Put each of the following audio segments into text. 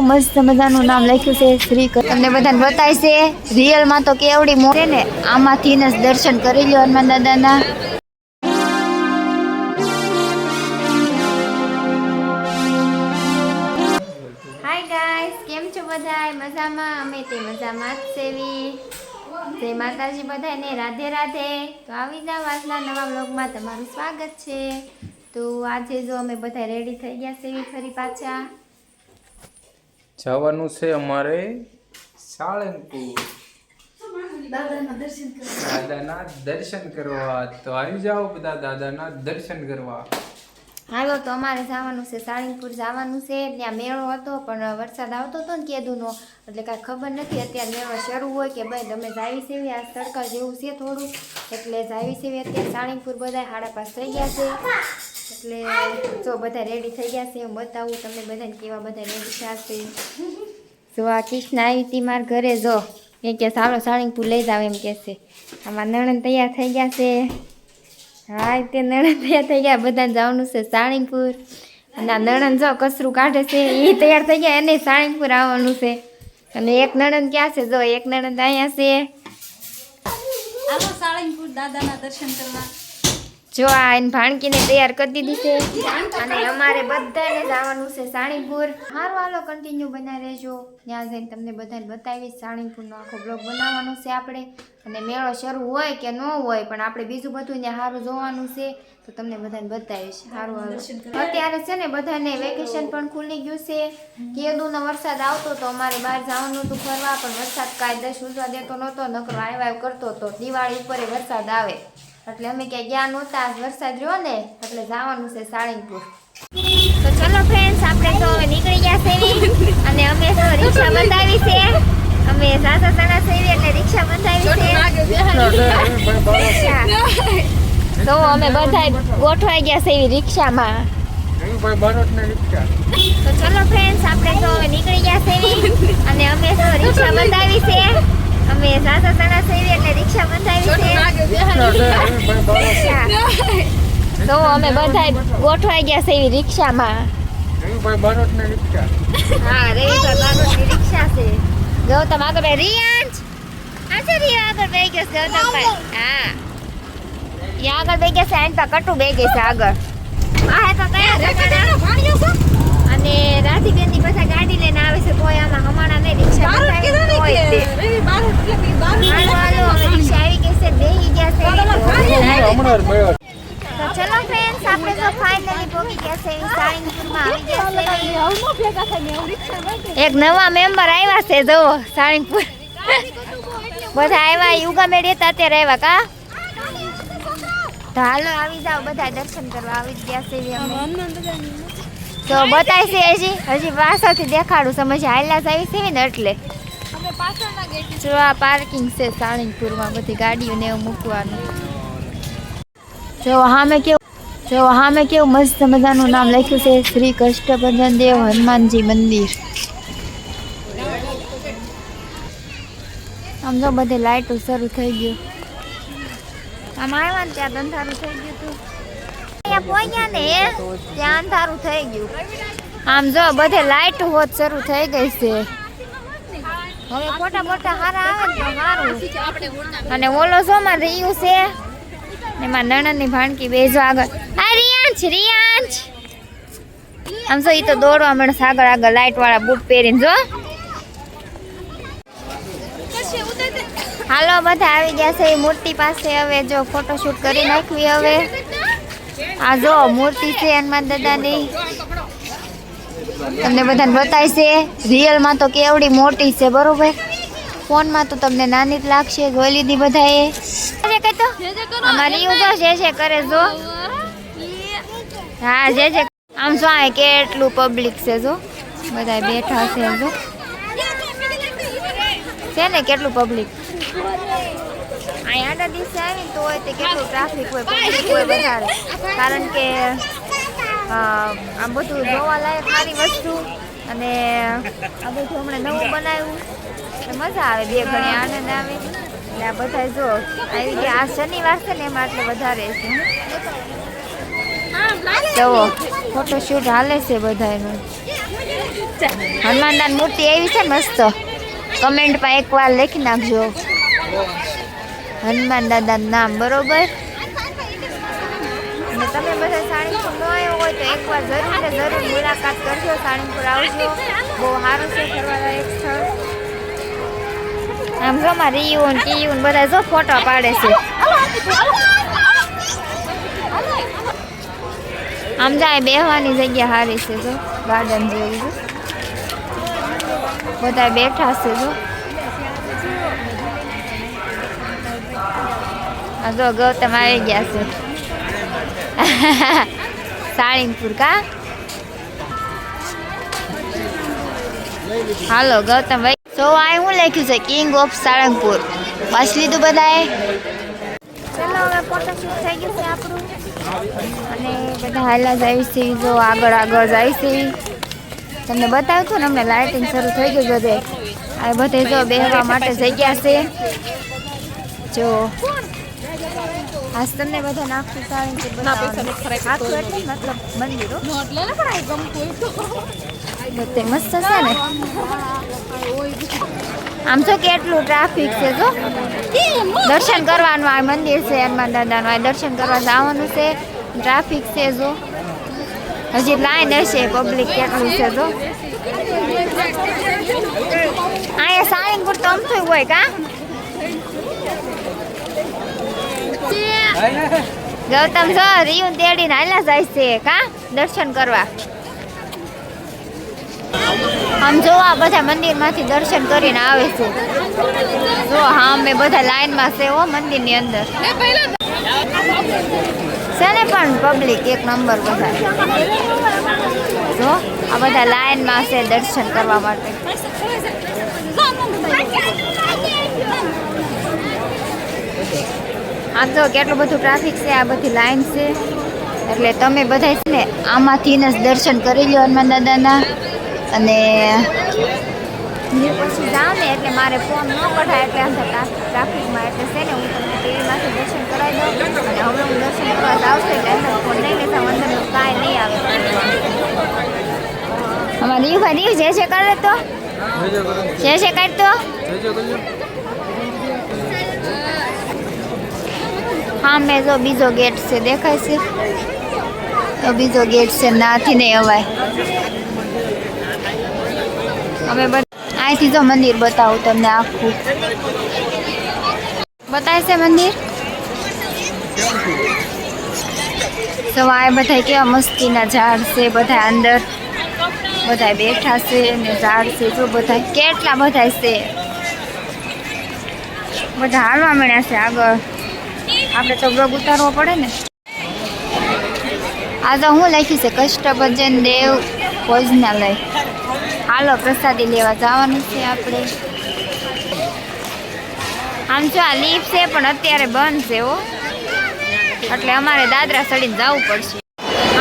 મસ્ત મજાનું નામ લખ્યું છે શ્રી. તમને બધાને બતાય છે, રિયલમાં તો કેવડી મોટી ને, આમાંથી ને દર્શન કરી લ્યો હનુમાન દાદાના. હાય ગાઈસ કેમ છો બધાય? મજામાં? અમે તે મજામાં જ સેવી. જય માતાજી બધાને રાધે રાધે. તો આવી જાવ આજના નવા બ્લોગમાં તમારું સ્વાગત છે. તો આજે જો અમે બધા રેડી થઈ ગયા છે ફરી પાછા. જવાનું છે અમારે સાળંગપુર. દાદાના દર્શન કરવા. તો આવી જાઓ બધા દાદાના દર્શન કરવા. હાલો તો અમારે જવાનું છે સાળંગપુર જવાનું છે. ત્યાં મેળો હતો પણ વરસાદ આવતો હતો ને કેદુનો એટલે કાંઈ ખબર નથી. અત્યારે મેળો શરૂ હોય કે ભાઈ તમે જાવી સેવી આ તડકા જેવું છે થોડું. એટલે જાવી સેવી અત્યારે સાળંગપુર બધા હાડા પાસ થઈ ગયા છે. એટલે જો બધા રેડી થઈ ગયા છે હું બતાવું તમને બધાને કેવા બધા રેડી થશે છે. જો આ કૃષ્ણ આવી હતી મારા ઘરે જો. એ કે સારો સાળીંગપુર લઈ જાવ એમ કહેશે આમાં નણંદ તૈયાર થઈ ગયા છે. હા તે નણંદ તૈયાર થઈ ગયા. બધાને જવાનું છે સાળીંગપુર. અને આ નણંદ જો કસરું કાઢે છે એ તૈયાર થઈ ગયા એને સાળીંગપુર આવવાનું છે. અને એક નણંદ ક્યાં છે જો? એક નણંદ અહીંયા છે. આવો સાળંગપુર દાદાના દર્શન કરવા. જો આ એને ભાણકીને તૈયાર કરી દીધી છે. અને અમારે બધાને જવાનું છે સાણીપુર. સારું હાલો કન્ટિન્યુ બનાવી રહેજો. ત્યાં જઈને તમને બધાને બતાવીશ સાણીપુરનો આખો બ્લોગ બનાવવાનો છે આપણે. અને મેળો શરૂ હોય કે ન હોય, પણ આપણે બીજું બધું ત્યાં સારું જોવાનું છે. તો તમને બધાને બતાવીશ. સારું હાલો. અત્યારે છે ને બધાને વેકેશન પણ ખુલી ગયું છે. કેદુનો વરસાદ આવતો તો અમારે બહાર જવાનું હતું ફરવા, પણ વરસાદ કાંઈ દસ ઉજવા દેતો નહોતો, નકરો આવ્યા કરતો હતો દિવાળી ઉપર વરસાદ આવે. એટલે અમે ક્યાં ગયા નહોતા વરસાદ રહ્યો ને એટલે જવાનું છે સાળંગપુર. તો ચલો ફ્રેન્ડ્સ આપણે તો હવે નીકળી ગયા છે અને અમે તો રિક્ષા બંધાવી છે. અમે સાસા સણા છે એટલે રિક્ષા બંધાવી છે. તો અમે બધા ગોઠવાઈ ગયા છે એવી રિક્ષામાં. તો ચલો ફ્રેન્ડ્સ આપણે તો હવે નીકળી ગયા છે અને અમે તો રિક્ષા બંધાવી છે અમે સાસા સણા સેવી એટલે રિક્ષા બંધાવી છે તો અમે બધા ગોઠવાઈ ગયા છે એવી રિક્ષામાં. હા રવિભાઈ રિક્ષા છે. ગૌતમ આગળ બે રિયાંશ આ છે રિયા આગળ બે ગયો છે ગૌતમભાઈ હા. એ આગળ બે ગયા છે આઈન પા કટુ બે ગઈ છે આગળ. આ તો કયા અને રાધીબેનની બધા ગાડી લઈને આવે છે કોઈ આમાં હમણાં નહીં રિક્ષા બંધાવી હોય તે હાલો હાલો હવે રિક્ષા આવી ગઈ છે બેહી ગયા છે તો ચલો ફ્રેન્ડ્સ આપણે તો ફાઇનલી પહોંચી ગયા છે. સાળીંગપુરમાં આવી ગયા છે. એક નવા મેમ્બર આવ્યા છે જો સાળીંગપુર બધા આવ્યા, યુગા મેળે હતા અત્યારે કા? તો હાલો, આવી જાઓ, બધા દર્શન કરવા આવી ગયા છે તો બતાય છે હજી હજી પાછળથી દેખાડું સમજ જ આવી છે ને એટલે. જો આ પાર્કિંગ છે સાળીંગપુરમાં બધી ગાડીઓને એવું મૂકવાનું. જો હામે કેવું જો હામે કેવું મસ્ત મજાનું નામ લખ્યું છે, શ્રી કષ્ટભંજન દેવ હનુમાનજી મંદિર. આમ જો બધે લાઇટો શરૂ થઈ ગયું. આમ આવ્યા ને ત્યાં અંધારું થઈ ગયું હતું. આમ જો બધે લાઇટ હોત શરૂ થઈ ગઈ છે. મોટા ને સારું અને ઓલો શોમાં રહ્યું છે. એમાં નણંદની ભાણકી બેજો આગળ. આ રિયાંશ રિયાંશ આમ જો ઈ તો દોડવા મળે આગળ આગળ લાઈટ વાળા બૂટ પહેરીને, જો. હાલો, બધા આવી ગયા છે એ મૂર્તિ પાસે. હવે જો ફોટોશૂટ કરી નાખવી હવે. આ જો મૂર્તિ છે હનુમાન દાદાની. તમને બધાને બતાવી છે રિયલમાં તો કેવડી મોટી છે, બરોબર? ફોનમાં તો તમને નાની જ લાગશે જોઈ લીધી બધાએ. જે કઈ તો? અમારી યુ જો છે કરે જો. હા જે જે આમ જો આ કેટલું પબ્લિક છે જો. બધા બેઠા છે જો. છે ને કેટલું પબ્લિક અહીંયા આડા દિવસે આવી તો હોય તે કેટલું ટ્રાફિક હોય પબ્લિક હોય વધારે. કારણ કે આમ બધું જોવાલાયક સારી વસ્તુ. અને આ બધું હમણાં નવું બનાવ્યું. મજા આવે બે ઘણી આનંદ આવે. એટલે આ બધા જો આવી રીતે આ શનિવાર છે ને એમાં એટલે વધારે છે. જુઓ ફોટોશૂટ હાલે છે બધાનું હનુમાનદાન મૂર્તિ એવી છે મસ્ત. કમેન્ટમાં એકવાર લખી નાખજો. હનુમાન દાદાનું નામ, બરોબર? તમે બધા સાણીપુર ન આવ્યો હોય તો એકવાર જરૂર ને જરૂર મુલાકાત કરજો. સાણીપુર આવજો. બહુ સારું છે ફરવાલાયક સ્થળ. આમ જો માં રીયું ને ટીયું બધા જો ફોટો પાડે છે. આમ જાય બેહવાની જગ્યા સારી છે જો ગાર્ડન જેવું છે. બધા બેઠા છે જો. જો ગૌતમ આવી ગયા છે. સાળીનપુર કા? હાલો ગૌતમ તો આ હું લખ્યું છે કિંગ ઓફ સાળંગપુર બસ લીધું બધાએ? ચલો હવે ફોટોશૂટ થઈ ગયું છે આપણું. અને બધા હાલા જાય છે જો આગળ આગળ જાય છે. તમને બતાવ્યું હતું ને અમને લાઇટિંગ શરૂ થઈ ગયું બધે. આ બધે જો બેહવા માટે જગ્યા છે. જો. આજ તમને બધા નાખતું મતલબ મંદિરો બધે મસ્ત છે ને. આમ તો કેટલું ટ્રાફિક છે જો. દર્શન કરવાનું આ મંદિર છે હનુમાન દાદાનું આ દર્શન કરવા જવાનું છે. ટ્રાફિક છે જો. હજી લાઈન હશે પબ્લિક કેટલું છે જો. અહીંયા સાળંગપુર તો અમથું હોય કા? ગૌતમ જો રીયું તેડીને હાલ્યા જાય છે કા? દર્શન કરવા. આમ જો આ બધા મંદિરમાંથી દર્શન કરીને આવે છે. જો, હા, અમે બધા લાઈનમાં છે હો મંદિરની અંદર. છે ને પણ પબ્લિક એક નંબર બધા. જો, આ બધા લાઈનમાં છે દર્શન કરવા માટે. આમ તો કેટલું બધું ટ્રાફિક છે, આ બધી લાઈન છે. એટલે તમે બધા ને આમાંથી જ દર્શન કરી લો હનુમાન દાદાના. અને પછી જાઉં ને એટલે મારે ફોન ન કઢાય એટલે આમ ટ્રાફિકમાં એટલે છે ને હું તમને ટીવીમાંથી દર્શન કરાવી દઉં. અને હવે હું દર્શન કરવા જાઉં છું એટલે અંદર ફોન નહીં લેતા અંદરનું કાંઈ નહીં આવે. અમારે દીવ ભાઈ દીવ જે છે કરે તો. જે છે કરતો હા મેં જો બીજો ગેટ છે દેખાય છે? તો બીજો ગેટ છે નાથી નહીં અવાય. અમે અહીંથી જો મંદિર બતાવું તમને આખું. બતાવે મંદિર? તો બધા કેવા મસ્તીના ઝાડ છે બધા અંદર બધા બેઠા છે ને ઝાડ છે, જો બધા કેટલા બધા છે. બધા હાલવા મળ્યા છે આગળ. આપણે તો બ્લોગ ઉતારવો પડે ને. આ તો હું લખી છે, કષ્ટભજન દેવ ભોજનાલય. હાલો, પ્રસાદી લેવા જવાનું છે આપણે. આમ જો આ લીફ છે, પણ અત્યારે બંધ છે હો. એટલે અમારે દાદરા ચડીને જવું પડશે.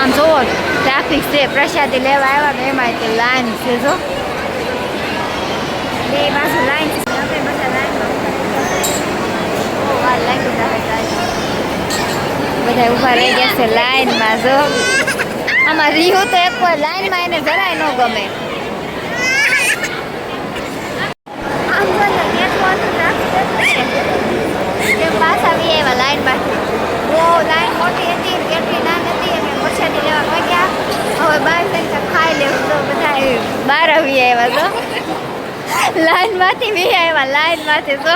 આમ જોવો ટ્રાફિક છે, પ્રસાદી લેવા આવ્યા ને એમાં તે લાઈન છે જો. બે પાછું લાઈન છે બધા લાઈનમાં. બધા ઊભા રહી ગયા છે લાઈનમાં જો. આમાં રીહુ તો એક લાઈનમાં એને જરાય ન ગમે આમ જો ને કેટલું હતું ને. કે પાછા બી આવ્યા લાઈનમાંથી બહુ લાઈન મોટી હતી ને કેટલી નાની હતી અને પ્રસાદી લેવા માંગ્યા હવે બાર કંઈક ખાઈ લેવું તો બધા બહાર આવી આવ્યા તો. લાઈનમાંથી બી આવ્યા, લાઈનમાંથી તો.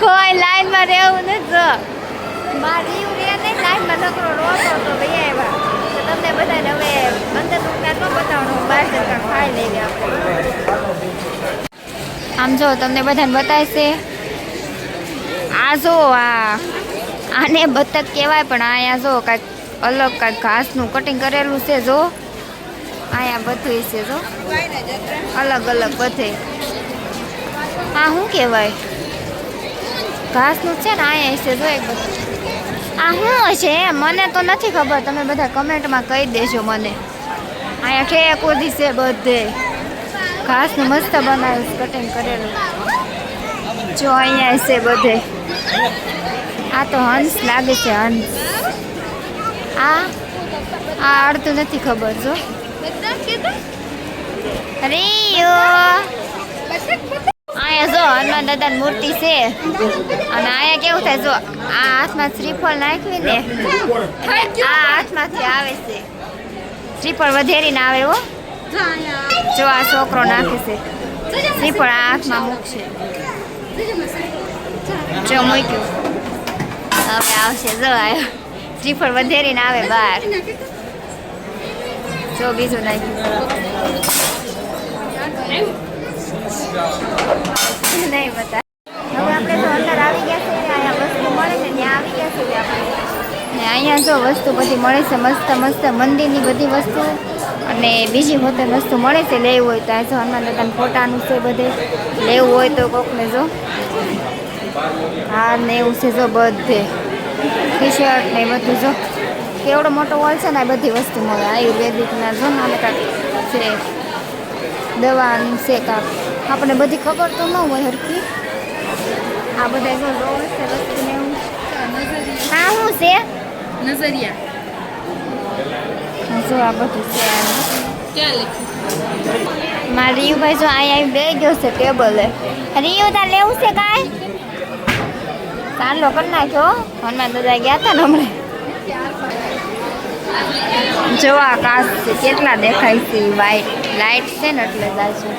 કોઈ લાઈનમાં રહેવું નથી જો મારી રહે નહીં, લાઈનમાં નકરો રોતો તો ભાઈ આવ્યા. તો તમને બધાને હવે અંદર રૂપિયા ન બતાવવાનું બહાર જતા ખાઈ લઈએ આપણે આમ જો, તમને બધાને બતાવશે. આ જો આ, આને બતક કહેવાય, પણ અહીંયા જો કાંઈક અલગ કાંઈક ઘાસનું કટિંગ કરેલું છે જો. અહીંયા બધું છે જો. અલગ અલગ બધે. આ શું કહેવાય? ઘાસનું છે ને અહીંયા છે જો એક બધું. આ શું હશે? મને તો નથી ખબર. તમે બધા કમેન્ટમાં કહી દેજો મને. અહીંયા ઠેક ઓધી છે બધે. ઘાસનું મસ્ત બનાવ્યું કટિંગ કરેલું. જો અહીંયા છે બધે. આ તો હંસ લાગે છે હંસ. આ આ અડધું નથી ખબર જો. અરે અહીંયા જો હનુમાન દાદાની મૂર્તિ છે. અને અહીંયા કેવું થાય જો આ હાથમાં શ્રીફળ નાખ્યું ને આ હાથમાંથી આવે છે. શ્રીફળ વધેરીને આવે હો. જો આ છોકરો નાખે છે. શ્રીફળ આ હાથમાં મૂકશે. જો મૂક્યું. હવે આવશે જો આવ્યો શ્રીફળ વધેરીને આવે બહાર. જો બીજું નાખ્યું. નહીં બતા હવે આપણે તો અંદર આવી ગયા છે અહીંયા વસ્તુ મળે છે ત્યાં આવી ગયા છે આપણે. ને અહીંયા જો વસ્તુ બધી મળે છે મસ્ત મસ્ત મંદિરની બધી વસ્તુ. અને બીજી હોતે વસ્તુ મળે છે લેવું હોય તો આ જો હનુમાન દાદાના ફોટાનું છે બધે. લેવું હોય તો કોકને જો. હા ને એવું છે જો બધે. ટી શર્ટ ને બધું જો. કેવડો મોટો હોલ છે ને આ બધી વસ્તુ મળે. આયુર્વેદિકના જો ને છે. દવાનું છે કાંક. આપણે બધી ખબર તો ન હોય હરખી. આ બધા જો રોલ છે વસ્તુ ને એવું. હા શું છે? નજરિયા. જો આ બધું છે. મારી ક્યાં લખ્યું મારા રીયુભાઈ જો અહીંયા બે ગયો છે ટેબલે. રીયુ તાર લેવું છે કાંઈ? ચાલો કરી નાખ્યો હનુમાન દાદા ગયા હતા ને હમણાં. જો આકાશ છે કેટલા દેખાય છે વાઈટ લાઈટ છે ને એટલે જાય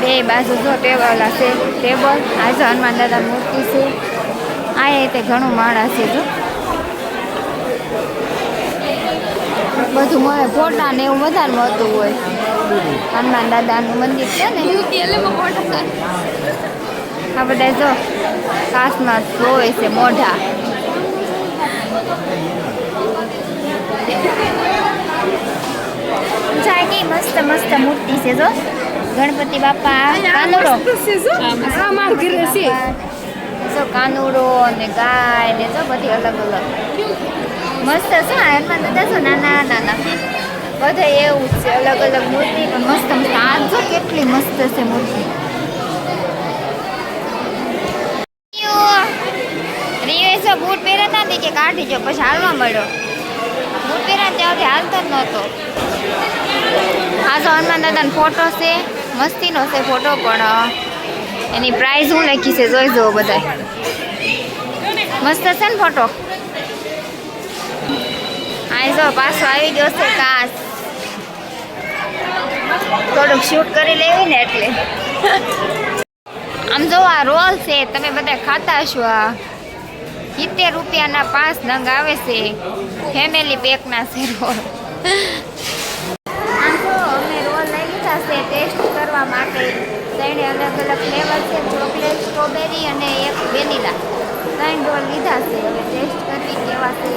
બે બાજુ જો ટેબલ છે ટેબલ. આ જો હનુમાન દાદા મૂર્તિ છે. આ તે ઘણું માણસ છે જો. બધું મળે ફોટા ને એવું વધારે મળતું હોય. હનુમાન દાદાનું મંદિર છે ને. આ બધા જો કાચમાં જોવે છે મોઢા જાગી મસ્ત મસ્ત મૂર્તિ છે જો ગણપતિ બાપા કાનુડો જો કાનુડો ને ગાય ને જો બધી અલગ અલગ મસ્ત છે આ હનુમાન દાદા છો નાના નાના બધા એવું છે અલગ અલગ મૂર્તિ પણ મસ્ત મસ્ત આ જો કેટલી મસ્ત છે મૂર્તિ રિયો એસો બૂટ પહેર્યા હતા કે કાઢી જો, પછી હાલવા મળ્યો. હું પહેર્યા ત્યાંથી હાલતો જ નહોતો. આ જો હનુમાન દાદાનો ફોટો છે, મસ્તીનો છે ફોટો પણ એની પ્રાઇઝ હું લખી છે જોઈ જુઓ બધા મસ્ત છે ને ફોટો આ જો પાછો આવી ગયો છે કાચ થોડુંક શૂટ કરી લેવી ને એટલે. આમ જો આ રોલ છે, તમે બધા ખાતા હશો આ. સિત્તેર રૂપિયાના પાંચ નંગ આવે છે. ફેમિલી પેકના છે રોલ આમ તો અમે રોલ લઈ લીધા છે ટેસ્ટ કરવા માટે. ત્રણે અલગ અલગ ફ્લેવર છે ચોકલેટ સ્ટ્રોબેરી અને એક વેનીલા ત્રણ રોલ લીધા છે, હવે ટેસ્ટ કરવી કેવા છે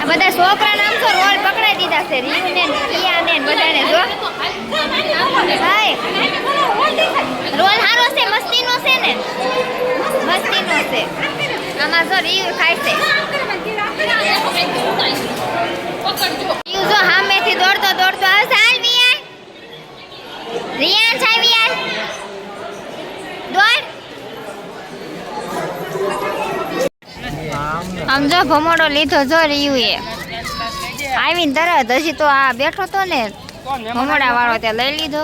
આ બધા છોકરા નામ તો રોલ પકડાઈ દીધા છે રીવ ને કિયા ને બધાને જો. રોલ સારો છે, મસ્તીનો છે ને? મસ્તીનો છે. આમાં જો રીવ ખાય છે રીવ જો સામેથી દોડતો દોડતો આવશે હાલ વિયાર રિયાન છે દોડ આમ જો ભમોડો લીધો જો રીયુએ આવીને તરત હજી તો આ બેઠો તો ને ભમોડા વાળો ત્યાં લઈ લીધો.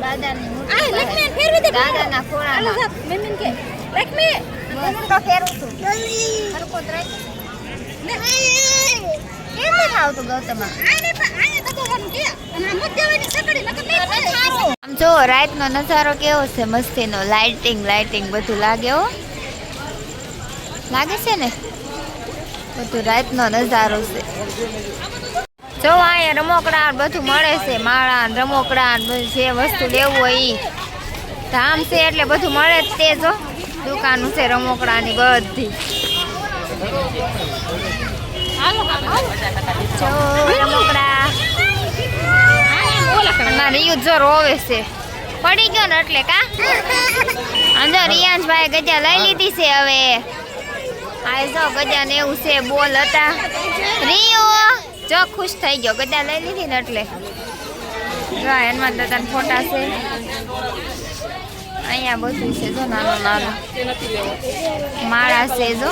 દાદાની. દાદાના ખોળામાં તો ફેરવું છું. હરખો જ રાખ. કેમ નથી આવતું ગૌતમા? આમ જો, રાતનો નજારો કેવો છે મસ્તીનો લાઇટિંગ લાઇટિંગ બધું લાગે હો લાગે છે ને બધું રાતનો નજારો છે જો, અહીંયા રમકડા બધું મળે છે, માળા રમોકડા ને બધું જે વસ્તુ લેવું હોય ધામ છે એટલે બધું મળે જ તે જો દુકાનું છે, રમકડાની બધી. જો, રમકડા. ના રિયુ જો રોવે છે. પડી ગયો ને એટલે કા? અંદર રિયાંશભાઈ ગજા લઈ લીધી છે હવે. આ જો ગજા ને એવું છે, બોલ હતા. રિયો, જો, ખુશ થઈ ગયો. ગજા લઈ લીધી ને એટલે. જો હનુમાન દાદાના ફોટા છે. અહીંયા બધું છે જો નાનું નાનું. માળા છે જો.